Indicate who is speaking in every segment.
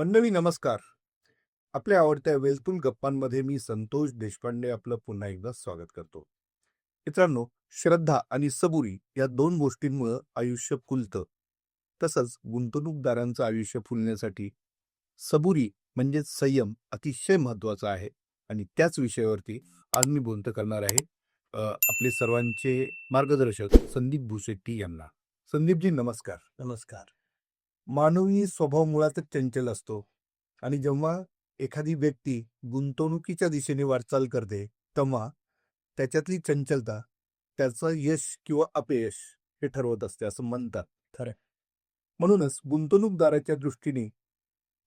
Speaker 1: मंडळी नमस्कार. आपल्या आवडत्या वेलतून गप्पांमध्ये मी संतोष देशपांडे आपलं पुन्हा एकदा स्वागत करतो. मित्रांनो श्रद्धा आणि सबुरी या दोन गोष्टींमुळं आयुष्य फुलतं. तसंच गुंतवणूकदारांचं आयुष्य फुलण्यासाठी सबुरी म्हणजेच संयम अतिशय महत्त्वाचा आहे. आणि त्याच विषयावरती आज मी बोलतं करणार आहे आपले सर्वांचे मार्गदर्शक संदीप भुसेट्टी यांना. संदीपजी नमस्कार.
Speaker 2: नमस्कार.
Speaker 1: मानवी स्वभाव मुळातच चंचल असतो. आणि जेव्हा एखादी व्यक्ती गुंतवणुकीच्या दिशेने वाटचाल करते तेव्हा त्याच्यातली चंचलता त्याचं यश किंवा अपयश हे ठरवत असते असं म्हणतात.
Speaker 2: खरंय.
Speaker 1: म्हणूनच गुंतवणूकदाराच्या दृष्टीने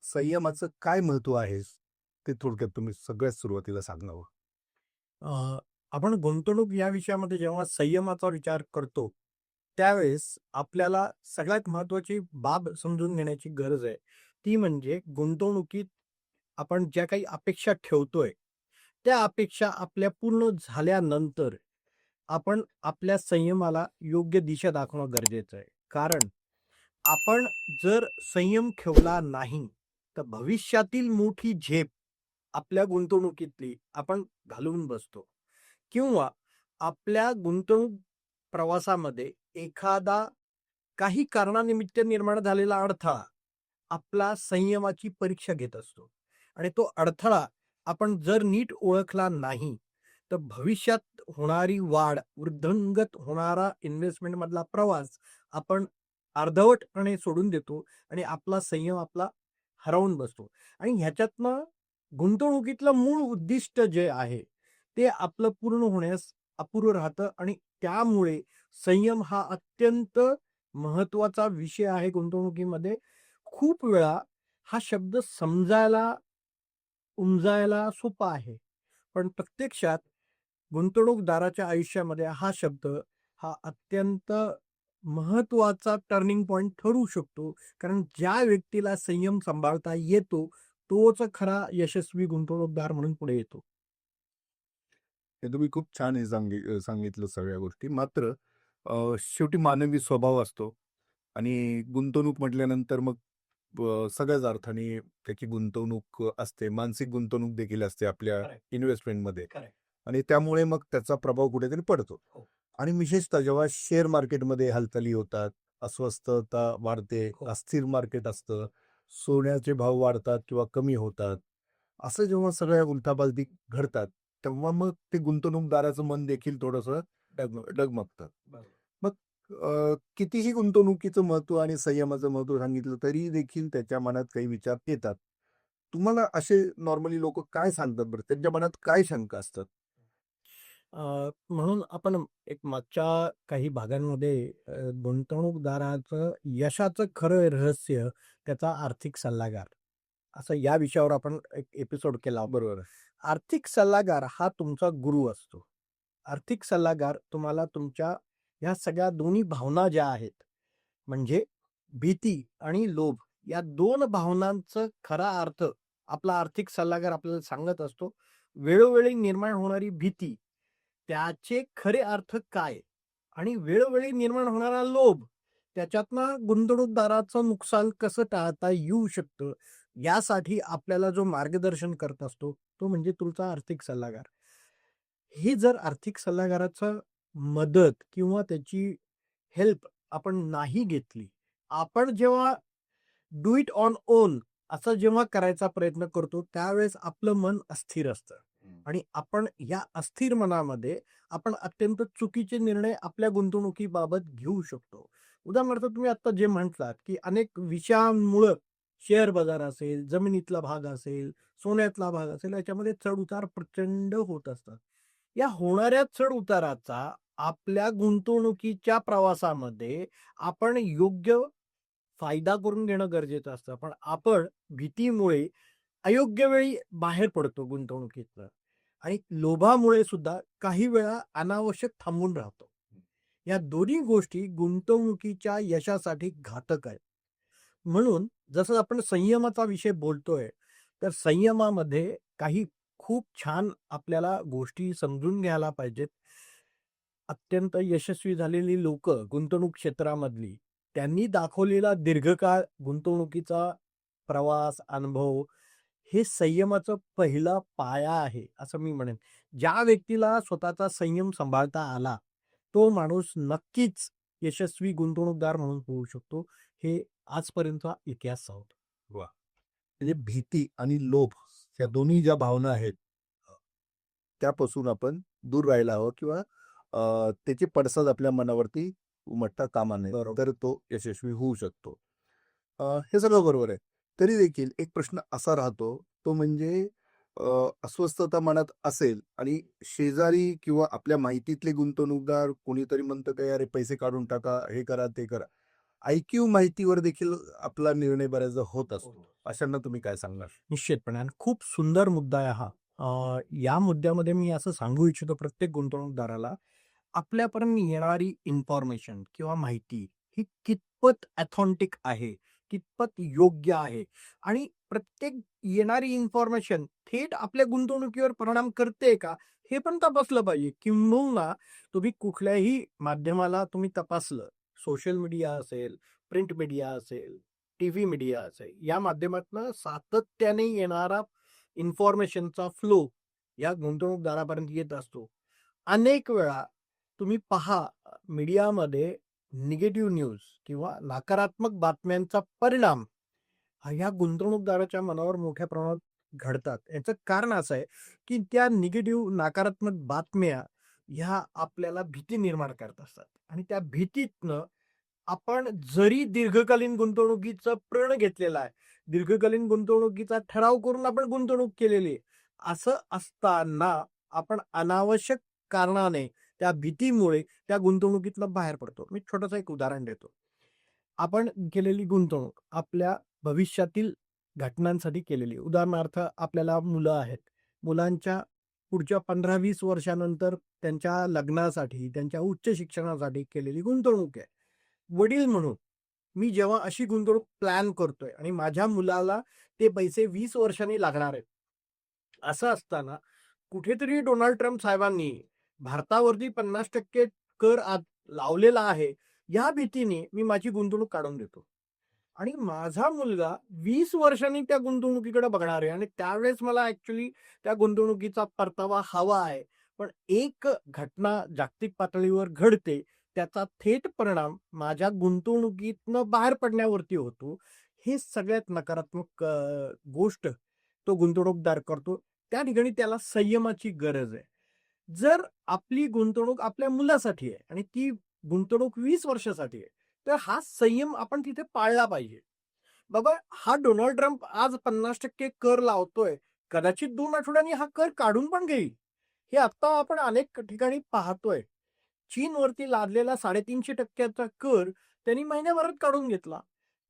Speaker 1: संयमाचं काय महत्त्व आहे ते थोडक्यात तुम्ही सगळ्यात सुरुवातीला सांगावं.
Speaker 2: आपण गुंतवणूक या विषयामध्ये जेव्हा संयमाचा विचार करतो त्यावेळेस आपल्याला सगळ्यात महत्वाची बाब समजून घेण्याची गरज आहे. ती म्हणजे गुंतवणुकीत आपण ज्या काही अपेक्षा ठेवतोय त्या अपेक्षा आपल्या पूर्ण झाल्यानंतर आपण आपल्या संयमाला योग्य दिशा दाखवणं गरजेचं आहे. कारण आपण जर संयम ठेवला नाही तर भविष्यातील मोठी झेप आपल्या गुंतवणुकीतली आपण घालवून बसतो. किंवा आपल्या गुंतवणूक प्रवासामध्ये एखादा काही कारणानिमित्त निर्माण झालेला अडथळा आपला संयमाची परीक्षा घेत असतो. आणि तो अडथळा आपण जर नीट ओळखला नाही तर भविष्यात होणारी वाढ वृद्धंगत होणारा इन्व्हेस्टमेंट मधला प्रवास आपण अर्धवटपणे सोडून देतो आणि आपला संयम आपला हरवून बसतो. आणि ह्याच्यातनं गुंतवणुकीतलं मूळ उद्दिष्ट जे आहे ते आपलं पूर्ण होण्यास अपूर्व राहतं आणि त्यामुळे संयम हा अत्यंत महत्त्वाचा विषय आहे गुंतवणुकीमध्ये. खूप वेळा हा शब्द समजायला उमजायला सोपा आहे. पण प्रत्यक्षात गुंतवणूकदाराच्या आयुष्यामध्ये हा शब्द हा अत्यंत महत्त्वाचा टर्निंग पॉइंट ठरू शकतो. कारण ज्या व्यक्तीला संयम सांभाळता येतो तोच खरा यशस्वी गुंतवणूकदार म्हणून पुढे येतो.
Speaker 1: हे तुम्ही खूप छान हे सांगितलं सगळ्या गोष्टी. मात्र अ, शेवटी मानवी स्वभाव असतो आणि गुंतवणूक म्हटल्यानंतर मग अ, सगळ्याच अर्थाने त्याची गुंतवणूक असते मानसिक गुंतवणूक देखील असते आपल्या. इन्व्हेस्टमेंटमध्ये. आणि त्यामुळे मग त्याचा प्रभाव कुठेतरी पडतो
Speaker 2: हो.
Speaker 1: आणि विशेषतः जेव्हा शेअर मार्केटमध्ये हालचाली होतात अस्वस्थता वाढते
Speaker 2: हो.
Speaker 1: अस्थिर मार्केट असतं सोन्याचे भाव वाढतात किंवा कमी होतात असं जेव्हा सगळ्या उलथापालथी घडतात तेव्हा मग ते गुंतवणूकदाराचं मन देखील थोडंसं डगम डगमगतं मग कितीही गुंतवणुकीचं महत्त्व आणि संयमाचं महत्त्व सांगितलं तरी देखील त्याच्या मनात काही विचार येतात. तुम्हाला असे नॉर्मली लोक काय सांगतात बरं? त्यांच्या मनात काय शंका असतात?
Speaker 2: म्हणून आपण एक मागच्या काही भागांमध्ये गुंतवणूकदाराचं यशाचं खरं रहस्य त्याचा आर्थिक सल्लागार असं या विषयावर आपण एक एपिसोड केला.
Speaker 1: बरोबर.
Speaker 2: आर्थिक सल्लागार हा तुमचा गुरु असतो. आर्थिक सल्लागार तुम्हाला तुमच्या ह्या सगळ्या दोन्ही भावना ज्या आहेत म्हणजे भीती आणि लोभ या दोन भावनांचं खरा अर्थ आपला आर्थिक सल्लागार आपल्याला सांगत असतो. वेळोवेळी निर्माण होणारी भीती त्याचे खरे अर्थ काय? आणि वेळोवेळी निर्माण होणारा लोभ त्याच्यातनं गुंतवणूकदाराचं नुकसान कसं टाळता येऊ शकतं? यासाठी आपल्याला जो मार्गदर्शन करत असतो तो म्हणजे तुमचा आर्थिक सल्लागार. हे जर आर्थिक सल्लागाराचं मदत किंवा त्याची हेल्प आपण नाही घेतली आपण जेव्हा डू इट ऑन ओन असं जेव्हा करायचा प्रयत्न करतो त्यावेळेस आपलं मन अस्थिर असतं. आणि आपण या अस्थिर मनामध्ये आपण अत्यंत चुकीचे निर्णय आपल्या गुंतवणुकीबाबत घेऊ शकतो. उदाहरणार्थ तुम्ही आता जे म्हटलात की अनेक विषयांमुळं शेअर बाजार असेल जमिनीतला भाग असेल सोन्यातला भाग असेल याच्यामध्ये चढ उतार प्रचंड होत असतात. या होणाऱ्या चढ उताराचा आपल्या गुंतवणुकीच्या प्रवासामध्ये आपण योग्य फायदा करून घेणं गरजेचं असतं. पण आपण भीतीमुळे अयोग्य वेळी बाहेर पडतो गुंतवणुकीतनं आणि लोभामुळे सुद्धा काही वेळा अनावश्यक थांबून राहतो. या दोन्ही गोष्टी गुंतवणुकीच्या यशासाठी घातक आहेत. म्हणून जसं आपण संयमाचा विषय बोलतोय तर संयमामध्ये काही खूप छान आपल्याला गोष्टी समजून घ्यायला पाहिजेत अत्यंत यशस्वी झालेली लोक गुंतवणूक क्षेत्रामधली त्यांनी दाखवलेला दीर्घकाळ गुंतवणुकीचा प्रवास, अनुभव हे संयमाचं पहिला पाया आहे, असं मी म्हणेन. ज्या व्यक्तीला स्वतःचा संयम सांभाळता आला, तो माणूस नक्कीच यशस्वी गुंतवणूकदार म्हणून होऊ शकतो. हे आजपर्यंतचा इतिहास सांगतो.
Speaker 1: म्हणजे भीती आणि लोभ या दोन्ही ज्या भावना आहेत त्यापासून आपण दूर राहायला हवं किंवा त्याचे पडसाद आपल्या मनावरती उमटता कामा नये. तर तो यशस्वी होऊ शकतो. हे सगळं बरोबर आहे. तरी देखील एक प्रश्न असा राहतो तो म्हणजे अस्वस्थता मनात असेल आणि शेजारी किंवा आपल्या माहितीतले गुंतवणूकदार कोणीतरी म्हणतं काय अरे पैसे काढून टाका हे करा ते करा. ऐकीव माहितीवर देखील आपला निर्णय बऱ्याचदा होत असतो अशांना तुम्ही काय सांगणार
Speaker 2: निश्चितपणे आणि खूप सुंदर मुद्दा आहे हा. अ, या मुद्द्यामध्ये मी असं सांगू इच्छितो प्रत्येक गुंतवणूकदाराला, आपल्यापर्यंत येणारी इन्फॉर्मेशन किंवा माहिती ही कितपत ऑथेंटिक आहे, कितपत योग्य आहे आणि प्रत्येक येणारी इन्फॉर्मेशन थेट आपल्या गुंतवणुकीवर परिणाम करते का, हे पण तपासलं पाहिजे. किंबहुना तुम्ही कुठल्याही माध्यमाला तुम्ही तपासलं, सोशल मीडिया असेल, प्रिंट मीडिया असेल, टी व्ही मीडिया असेल, या माध्यमातून सातत्याने येणारा इन्फॉर्मेशनचा फ्लो या गुंतवणूकदारापर्यंत येत असतो. अनेक वेळा तुम्ही पहा मीडियामध्ये निगेटिव्ह न्यूज किंवा नकारात्मक बातम्यांचा परिणाम हा गुंतवणूकदाराच्या मनावर मोठ्या प्रमाणात घडतात. याचं कारण असं आहे, की त्या निगेटिव्ह नकारात्मक बातम्या ह्या आपल्याला भीती निर्माण करत असतात आणि त्या भीतीतनं आपण जरी दीर्घकालीन गुंतवणुकीचा प्रण घेतलेला आहे, दीर्घकालीन गुंतवणुकीचा ठराव करून आपण गुंतवणूक केलेली आहे. असं असताना आपण अनावश्यक कारणाने त्या भीतीमुळे त्या गुंतवणुकीतनं बाहेर पडतो. मी छोटंसं एक उदाहरण देतो. आपण केलेली गुंतवणूक आपल्या भविष्यातील घटनांसाठी केलेली. उदाहरणार्थ आपल्याला मुलं आहेत. मुलांच्या पुढच्या 15-20 वर्षानंतर त्यांच्या लग्नासाठी, त्यांच्या उच्च शिक्षणासाठी केलेली गुंतवणूक आहे. वडील म्हणून मी जेव्हा अशी गुंतवणूक प्लॅन करतोय आणि माझ्या मुलाला ते पैसे वीस वर्षांनी लागणार आहेत. असं असताना कुठेतरी डोनाल्ड ट्रम्प साहेबांनी भारतावरती 50% कर आत लावलेला आहे, या भीतीने मी माझी गुंतवणूक काढून देतो. आणि माझा मुलगा वीस वर्षांनी त्या गुंतवणुकीकडे बघणार आहे आणि त्यावेळेस मला ऍक्च्युली त्या गुंतवणुकीचा परतावा हवा आहे. पण एक घटना जागतिक पातळीवर घडते, त्याचा थेट परिणाम माझ्या गुंतवणुकीतनं बाहेर पडण्यावरती होतो. हे सगळ्यात नकारात्मक गोष्ट तो गुंतवणूकदार करतो. त्या ठिकाणी त्याला संयमाची गरज आहे. जर आपली गुंतवणूक आपल्या मुलासाठी आहे आणि ती गुंतवणूक वीस वर्षासाठी आहे, तर हा संयम आपण तिथे पाळला पाहिजे. बाबा हा डोनाल्ड ट्रम्प आज 50% कर लावतोय. कदाचित दोन आठवड्यांनी हा कर काढून पण घेईल. हे आता आपण अनेक ठिकाणी पाहतोय. चीनवरती लादलेला साडेतीनशे टक्क्याचा कर त्यांनी महिन्याभरात काढून घेतला.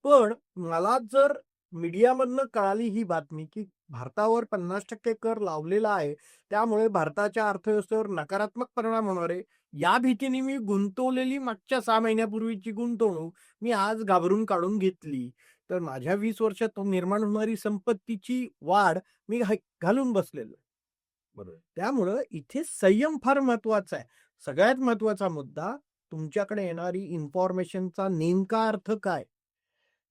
Speaker 2: पण मला जर मीडियामधनं कळाली ही बातमी, की भारतावर 50% कर लावलेला आहे, त्यामुळे भारताच्या अर्थव्यवस्थेवर नकारात्मक परिणाम होणार आहे. या भीतीने मी गुंतवलेली मागच्या 6 महिन्यापूर्वीची गुंतवणूक मी आज घाबरून काढून घेतली. तर माझ्या 20 वर्षात निर्माण होणारी संपत्तीची वाढ मी घालून बसलेलो.
Speaker 1: बरोबर.
Speaker 2: त्यामुळं इथे संयम फार महत्त्वाचा आहे. सगळ्यात महत्त्वाचा मुद्दा तुमच्याकडे येणारी इन्फॉर्मेशनचा नेमका अर्थ काय?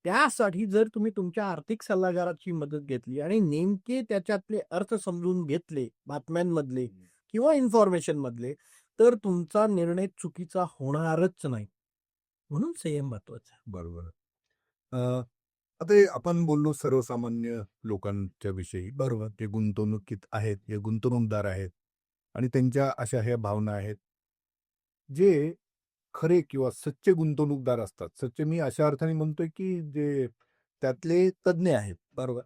Speaker 2: त्यासाठी जर तुम्ही तुमच्या आर्थिक सल्लागाराची मदत घेतली आणि नेमके त्याच्यातले अर्थ समजून घेतले बातम्यांमधले किंवा इन्फॉर्मेशनमधले, तर तुमचा निर्णय चुकीचा होणारच नाही. म्हणून संयम महत्त्वाचा
Speaker 1: बरोबर. आता आपण बोललो सर्वसामान्य लोकांच्या विषयी.
Speaker 2: बरोबर.
Speaker 1: जे गुंतवणुकीत आहेत, जे गुंतवणूकदार आहेत आणि त्यांच्या अशा ह्या भावना आहेत. जे खरे किंवा सच्चे गुंतवणूकदार असतात. सच्चे मी अशा अर्थाने म्हणतोय, की जे त्यातले तज्ञ आहेत.
Speaker 2: बरोबर.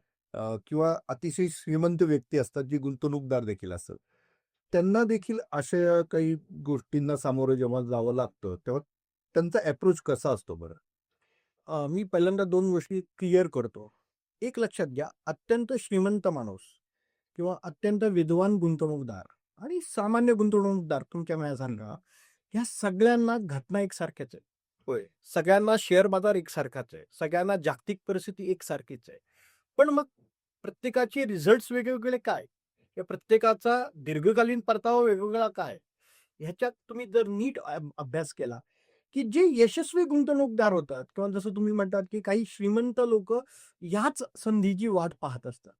Speaker 1: किंवा अतिशय श्रीमंत व्यक्ती असतात, जे गुंतवणूकदार देखील असतात. त्यांना देखील अशा काही गोष्टींना सामोरं जेव्हा जावं लागतं, तेव्हा त्यांचा अप्रोच कसा असतो बरं?
Speaker 2: मी पहिल्यांदा 2 गोष्टी क्लिअर करतो. एक लक्षात घ्या, अत्यंत श्रीमंत माणूस किंवा अत्यंत विद्वान गुंतवणूकदार आणि सामान्य गुंतवणूकदार तुमच्या माझ्यासारखा, ह्या सगळ्यांना घटना एकसारख्याच आहेत.
Speaker 1: होय.
Speaker 2: सगळ्यांना शेअर बाजार एकसारखाच आहे. सगळ्यांना जागतिक परिस्थिती एकसारखीच आहे. पण मग प्रत्येकाचे रिझल्ट्स वेगवेगळे काय? या प्रत्येकाचा दीर्घकालीन परतावा वेगवेगळा काय? ह्याच्यात तुम्ही जर नीट अभ्यास केला, की जे यशस्वी गुंतवणूकदार होतात किंवा जसं तुम्ही म्हणतात की काही श्रीमंत लोक याच संधीची वाट पाहत असतात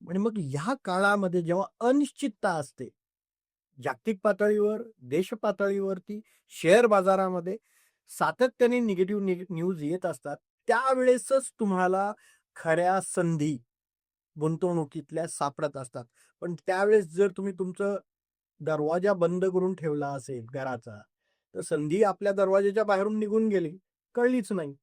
Speaker 2: आणि मग ह्या काळामध्ये जेव्हा अनिश्चितता असते जागतिक पातळीवर देश पातळीवरती शेअर बाजारामध्ये सातत्याने निगेटिव्ह न्यूज येत असतात त्यावेळेसच तुम्हाला खऱ्या संधी गुंतवणुकीतल्या सापडत असतात. पण त्यावेळेस जर तुम्ही तुमचं दरवाजा बंद करून ठेवला असेल घराचा तर संधी आपल्या दरवाजाच्या बाहेरून निघून गेली कळलीच नाही.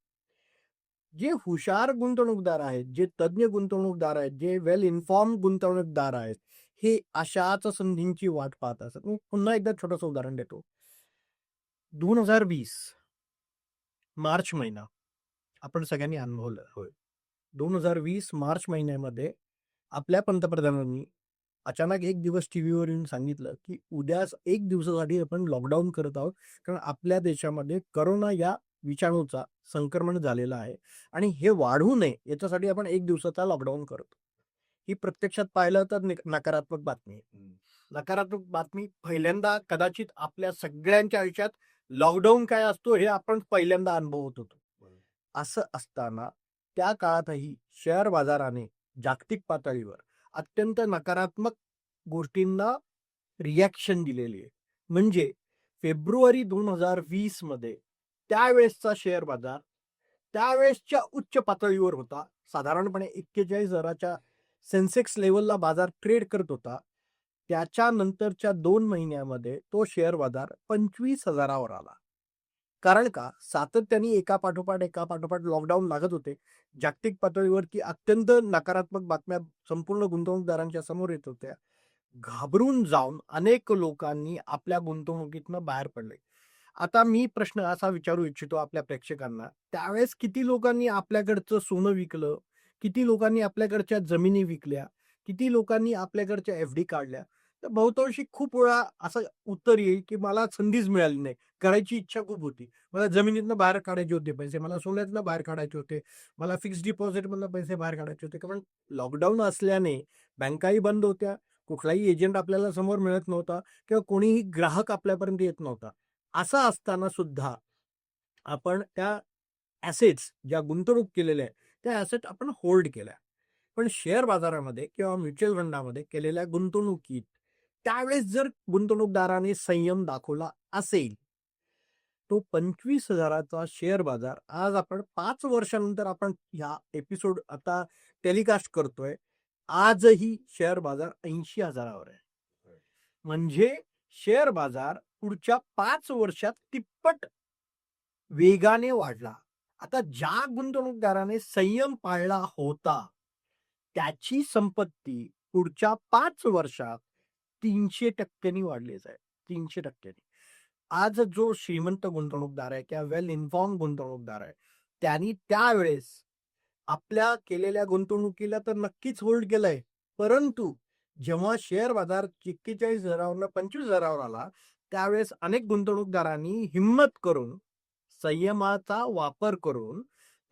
Speaker 2: जे हुशार गुंतवणूकदार आहेत जे तज्ज्ञ गुंतवणूकदार आहेत जे वेल इन्फॉर्म गुंतवणूकदार आहेत हे अशाच संधींची वाट पाहत असतात. मी पुन्हा एकदा छोटंसं उदाहरण देतो. दोन हजार वीस मार्च महिना आपण सगळ्यांनी अनुभवलं
Speaker 1: होय.
Speaker 2: दोन हजार वीस मार्च महिन्यामध्ये आपल्या पंतप्रधानांनी अचानक एक दिवस टी व्हीवर येऊन सांगितलं की उद्या एक दिवसासाठी आपण लॉकडाऊन करत आहोत. कारण आपल्या देशामध्ये करोना या विषाणूचा संक्रमण झालेला आहे आणि हे वाढू नये याच्यासाठी आपण एक दिवसाचा लॉकडाऊन करतो. ही प्रत्यक्षात पाहिलं तर निक- नकारात्मक बातमी नकारात्मक बातमी पहिल्यांदा कदाचित आपल्या सगळ्यांच्या आयुष्यात लॉकडाऊन काय असतो हे आपण पहिल्यांदा अनुभवत होतो. असं असताना त्या काळातही शेअर बाजाराने जागतिक पातळीवर अत्यंत नकारात्मक गोष्टींना रिॲक्शन दिलेली आहे. म्हणजे फेब्रुवारी दोन हजार वीसमध्ये त्यावेळेसचा शेअर बाजार त्यावेळेसच्या उच्च पातळीवर होता. साधारणपणे एक्केचाळीस हजाराच्या सेन्सेक्स लेवलला बाजार ट्रेड करत होता. त्याच्यानंतरच्या दोन महिन्यामध्ये तो शेअर बाजार पंचवीस हजारावर आला. कारण का? सातत्याने एका पाठोपाठ एका पाठोपाठ लॉकडाऊन लागत होते. जागतिक पातळीवरती अत्यंत नकारात्मक बातम्या संपूर्ण गुंतवणूकदारांच्या समोर येत होत्या. घाबरून जाऊन अनेक लोकांनी आपल्या गुंतवणुकीतनं बाहेर पडले. आता मी प्रश्न असा विचारू इच्छितो आपल्या प्रेक्षकांना. त्यावेळेस किती लोकांनी आपल्याकडचं सोनं विकलं? किती लोकांनी आपल्याकडच्या जमिनी विकल्या? किती लोकांनी आपल्याकडच्या एफ डी काढल्या? तर बहुतांशी खूप वेळा असं उत्तर येईल की मला संधीच मिळाली नाही. करायची इच्छा खूप होती. मला जमिनीतनं बाहेर काढायचे होते पैसे मला सोन्यातनं बाहेर काढायचे होते. मला फिक्स डिपॉझिटमधनं पैसे बाहेर काढायचे होते. कारण लॉकडाऊन असल्याने बँकाही बंद होत्या. कुठलाही एजंट आपल्याला समोर मिळत नव्हता किंवा कोणीही ग्राहक आपल्यापर्यंत येत नव्हता. असं असताना सुद्धा आपण त्या ॲसेट्स ज्या गुंतवणूक केलेल्या आहे त्या ॲसेट आपण होल्ड केल्या. पण शेअर बाजारामध्ये किंवा म्युच्युअल फंडामध्ये केलेल्या गुंतवणुकीत त्यावेळेस जर गुंतवणूकदाराने संयम दाखवला असेल तो पंचवीस हजाराचा शेअर बाजार आज आपण पाच वर्षानंतर आपण ह्या एपिसोड आता टेलिकास्ट करतोय. आजही शेअर बाजार ऐंशी हजारावर आहे. म्हणजे शेअर बाजार पुढच्या पाच वर्षात तिप्पट वेगाने वाढला. आता ज्या गुंतवणूकदाराने संयम पाळला होता त्याची संपत्ती पुढच्या पाच वर्षात तीनशे टक्क्यांनी वाढलेच आहे तीनशे टक्क्यांनी. आज जो श्रीमंत गुंतवणूकदार आहे किंवा वेल इन्फॉर्म गुंतवणूकदार आहे त्यांनी त्यावेळेस आपल्या केलेल्या गुंतवणुकीला तर नक्कीच होल्ड केलंय. परंतु जेव्हा शेअर बाजार एक्केचाळीस हजारावर पंचवीस हजारावर आला त्यावेळेस अनेक गुंतवणूकदारांनी हिंमत करून संयमाचा वापर करून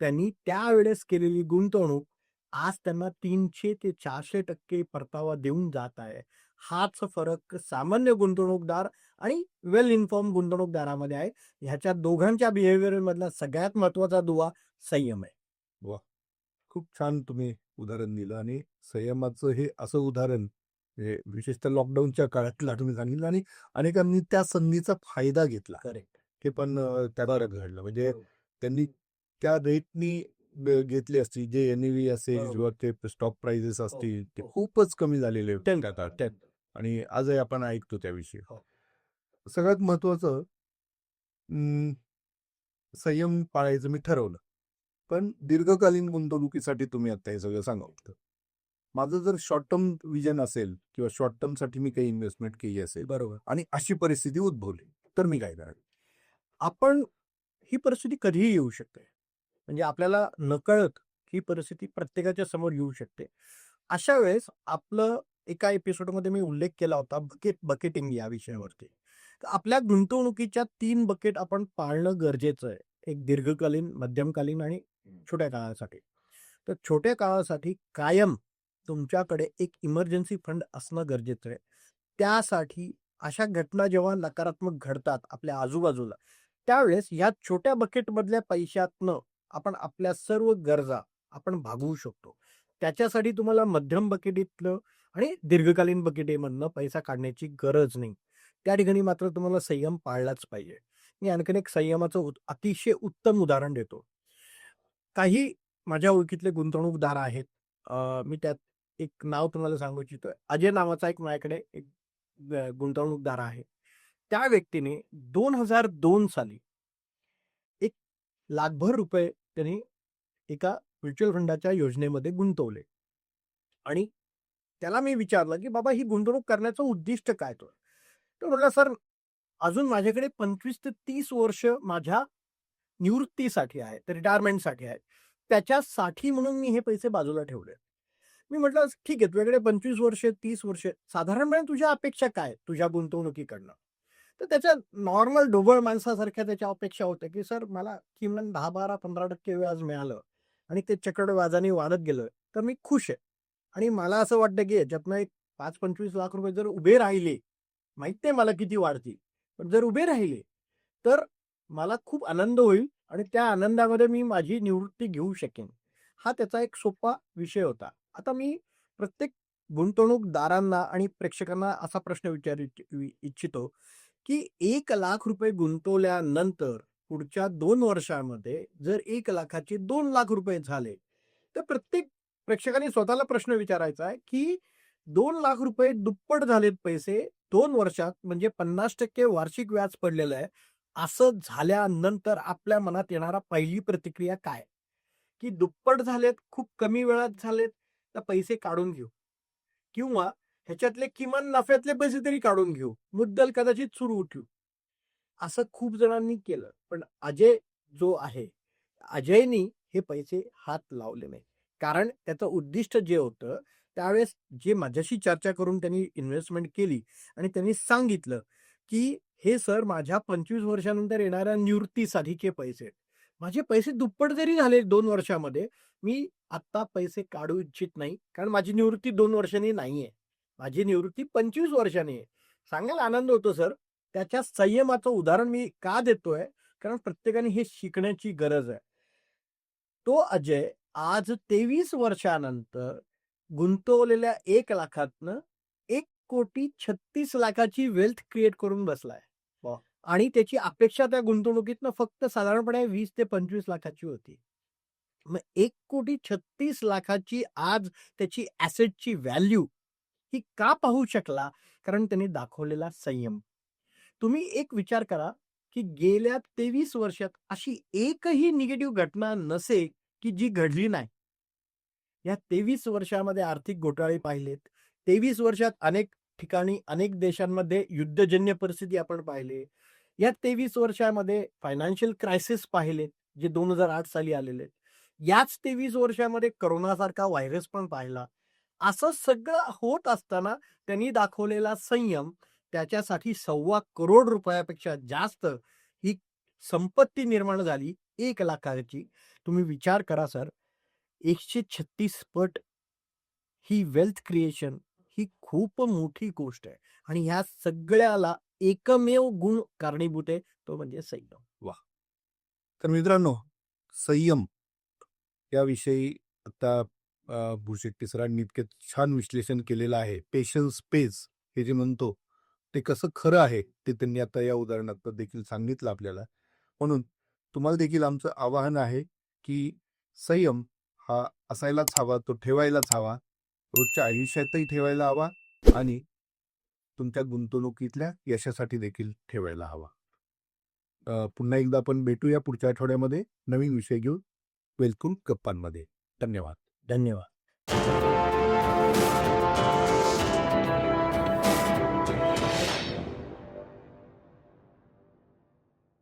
Speaker 2: त्यांनी त्यावेळेस केलेली गुंतवणूक आज त्यांना तीनशे ते चारशे टक्के परतावा देऊन जात आहे. हाच फरक सामान्य गुंतवणूकदार आणि वेल इन्फॉर्म गुंतवणूकदारामध्ये आहे. ह्याच्या दोघांच्या बिहेवियर मधला सगळ्यात महत्त्वाचा दुवा संयम आहे.
Speaker 1: खूप छान तुम्ही उदाहरण दिलं आणि संयमाचं हे असं उदाहरण हे विशेषतः लॉकडाऊनच्या काळातला तुम्ही सांगितलं आणि अनेकांनी त्या संधीचा फायदा घेतला.
Speaker 2: करेक्ट
Speaker 1: हे पण अं, त्यात घडलं. म्हणजे त्यांनी त्या रेटनी घेतली असती जे एनईव्ही असेल. किंवा ते स्टॉक प्राइजेस असतील ते
Speaker 2: हो.
Speaker 1: खूपच कमी झालेले आणि आजही आपण ऐकतो त्याविषयी.
Speaker 2: हो.
Speaker 1: सगळ्यात महत्वाचं संयम पाळायचं मी ठरवलं. पण दीर्घकालीन गुंतवणुकीसाठी तुम्ही आता हे सगळं सांगा माझं जर शॉर्ट टर्म विजन असेल किंवा शॉर्ट टर्मसाठी मी काही इन्व्हेस्टमेंट केली असेल
Speaker 2: बरोबर.
Speaker 1: आणि अशी परिस्थिती उद्भवली तर मी काय करायचं
Speaker 2: आपण ही परिस्थिती कधीही येऊ शकते. म्हणजे आपल्याला नकळत ही परिस्थिती प्रत्येकाच्या समोर येऊ शकते. अशा वेळेस आपलं एका एपिसोडमध्ये मी उल्लेख केला होता बकेट बकेटिंग या विषयावरती. तर आपल्या गुंतवणुकीच्या तीन बकेट आपण पाळणं गरजेचं आहे. एक दीर्घकालीन मध्यमकालीन आणि छोट्या काळासाठी. तर छोट्या काळासाठी कायम तुमच्याकडे एक इमर्जन्सी फंड असणं गरजेचं आहे. त्यासाठी अशा घटना जेव्हा नकारात्मक घडतात आपल्या आजूबाजूला त्यावेळेस ह्या छोट्या बकेटमधल्या पैशातनं आपण आपल्या सर्व गरजा आपण भागवू शकतो. त्याच्यासाठी तुम्हाला मध्यम बकेटीतलं आणि दीर्घकालीन बकेटीमधनं पैसा काढण्याची गरज नाही. त्या ठिकाणी मात्र तुम्हाला संयम पाळलाच पाहिजे. मी आणखीन एक संयमाचं उत अतिशय उत्तम उदाहरण देतो. काही माझ्या ओळखीतले गुंतवणूकदार आहेत. मी त्यात एक नाव तुम्हाला सांगू इच्छितोय. अजय नावाचा एक माझ्याकडे एक गुंतवणूकदार आहे. त्या व्यक्तीने 2002 साली एक लाखभर रुपये त्यांनी एका म्युच्युअल फंडाच्या योजनेमध्ये गुंतवले. आणि त्याला मी विचारलं, की "बाबा ही गुंतवणूक करण्याचं उद्दिष्ट काय तुझं?" तो म्हटलं "सर, अजून माझ्याकडे 25 ते तीस वर्ष माझ्या निवृत्तीसाठी आहेत, रिटायरमेंटसाठी आहे त्याच्यासाठी म्हणून मी हे पैसे बाजूला ठेवले." मी म्हटलं, "ठीक आहे, तुझ्याकडे 25 वर्ष, तीस वर्ष साधारणपणे तुझ्या अपेक्षा काय तुझ्या गुंतवणुकीकडनं?" तर त्याच्या नॉर्मल ढोबळ माणसासारख्या त्याच्या अपेक्षा होत्या, की "सर, मला किमान 10, 12, 15% व्याज मिळालं आणि ते चक्रवाढ वाढत गेलं, तर मी खुश आहे." आणि मला असं वाटतं, की याच्यातनं एक 5-25 लाख रुपये जर उभे राहिले, माहीत नाही मला किती वाढतील, पण जर उभे राहिले, तर मला खूप आनंद होईल आणि त्या आनंदामध्ये मी माझी निवृत्ती घेऊ शकेन. हा त्याचा एक सोपा विषय होता. आता मी प्रत्येक गुंतवणूकदारांना आणि प्रेक्षकांना असा प्रश्न विचारू इच्छितो, की एक लाख रुपये गुंतवल्यानंतर पुढच्या दोन वर्षामध्ये जर एक लाखाचे दोन लाख रुपये झाले, तर प्रत्येक प्रेक्षकांनी स्वतःला प्रश्न विचारायचा आहे, की दोन लाख रुपये दुप्पट झालेत पैसे दोन वर्षात म्हणजे 50% वार्षिक व्याज पडलेलं आहे. असं झाल्यानंतर आपल्या मनात येणारा पहिली प्रतिक्रिया काय? की दुप्पट झालेत, खूप कमी वेळात झालेत, तर पैसे काढून घेऊ किंवा ह्याच्यातले किमान नफ्यातले पैसे तरी काढून घेऊ. मुद्दल कदाचित सुरू उठू असं खूप जणांनी केलं. पण अजय जो आहे, अजयनी हे पैसे हात लावले नाही. कारण त्याचं उद्दिष्ट जे होतं, त्यावेळेस जे माझ्याशी चर्चा करून त्यांनी इन्व्हेस्टमेंट केली आणि त्यांनी सांगितलं, की "हे सर माझ्या 25 वर्षानंतर येणाऱ्या निवृत्तीसाठीचे पैसे माझे पैसे दुप्पट जरी झाले दोन वर्षामध्ये, मी आत्ता पैसे काढू इच्छित नाही. कारण माझी निवृत्ती दोन वर्षांनी नाहीये. माझी निवृत्ती 25 वर्षांनी आहे." सांगायला आनंद होतो सर. त्याच्या संयमाचं उदाहरण मी का देतोय? कारण प्रत्येकाने हे शिकण्याची गरज आहे. तो अजय आज 23 वर्षानंतर गुंतवलेल्या एक लाखातनं 1,36,00,000 ची वेल्थ क्रिएट करून बसलाय. आणि त्याची अपेक्षा त्या गुंतवणुकीतनं फक्त साधारणपणे वीस ते 25 लाखाची होती. मग एक कोटी छत्तीस लाखाची आज त्याची ऍसेटची व्हॅल्यू ही का पाहू शकला? कारण त्याने दाखवलेला संयम. तुम्ही एक विचार करा, की गेल्या 23 वर्षात अशी एकही निगेटिव्ह घटना नसेल, की जी घडली नाही. या 23 वर्षामध्ये आर्थिक घोटाळे पाहिलेत. 23 वर्षात अनेक ठिकाणी, अनेक देशांमध्ये युद्धजन्य परिस्थिती आपण पाहिले. या 23 वर्षामध्ये फायनान्शियल क्रायसिस पाहिलेत, जे 2008 साली आलेले याच 23 वर्षामध्ये कोरोनासारखा व्हायरस पण पाहिला. असं सगळं होत असताना त्यांनी दाखवलेला संयम, त्याच्यासाठी सव्वा करोड रुपयापेक्षा जास्त ही संपत्ती निर्माण झाली एक लाखाची. तुम्ही विचार करा सर, 136 पट ही वेल्थ क्रिएशन ही खूप मोठी गोष्ट आहे आणि ह्या सगळ्याला एकमेव गुण कारणीभूत आहे, तो म्हणजे संयम.
Speaker 1: वा तर मित्रांनो, संयम याविषयी आता भूषेट्टी सरांनी इतके छान विश्लेषण केलेलं आहे. पेशन्स पेज हे जे म्हणतो, ते कसं खरं आहे, ते त्यांनी आता या उदाहरणात देखील सांगितलं आपल्याला. म्हणून तुम्हाला देखील आमचं आवाहन आहे, की संयम हा असायलाच हवा, तो ठेवायलाच हवा. रोजच्या आयुष्यातही ठेवायला हवा आणि तुमच्या गुंतवणुकीतल्या यशासाठी देखील ठेवायला हवा. पुन्हा एकदा आपण भेटूया पुढच्या आठवड्यामध्ये नवीन विषय घेऊन वेलकम गप्पांमध्ये. धन्यवाद.
Speaker 2: धन्यवाद.